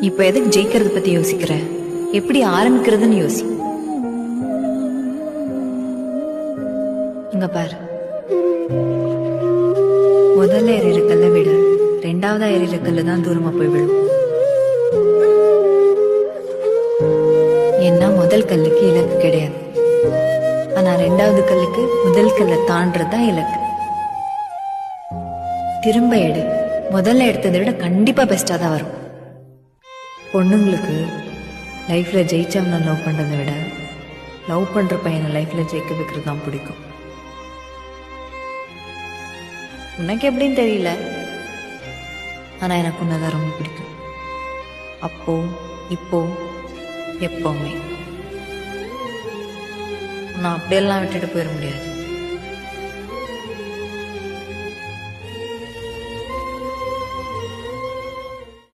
இப்ப எதுக்கு ஜெயிக்கிறத பத்தி யோசிக்கிற? எப்படி ஆரம்பிக்கிறதுன்னு யோசி. இங்க பாரு. முதல்ல எறிகிற கல்ல விட. ரெண்டாவதா எறிகிற கல்லு தான் தூரமா போய் விழும். ஏன்னா முதல் கல்லுக்கு இலக்கு கிடையாது. ஆனா ரெண்டாவது கல்லுக்கு முதல் கல்லை தாண்டறது இலக்கு. திரும்ப எடு. முதல்ல எடுத்ததை விட கண்டிப்பா பெஸ்டா தான் வரும். பொண்ணுங்களுக்கு லைஃப்பில் ஜெயிச்சவனை லவ் பண்ணுறதை விட லவ் பண்ணுற பையனை லைஃப்பில் ஜெயிக்க வைக்கிறது தான் பிடிக்கும். உனக்கு எப்படின்னு தெரியல. ஆனால் எனக்கு உன்னதான் ரொம்ப பிடிக்கும். அப்போ இப்போ எப்போவுமே. நான் அப்படியெல்லாம் விட்டுட்டு போயிட முடியாது.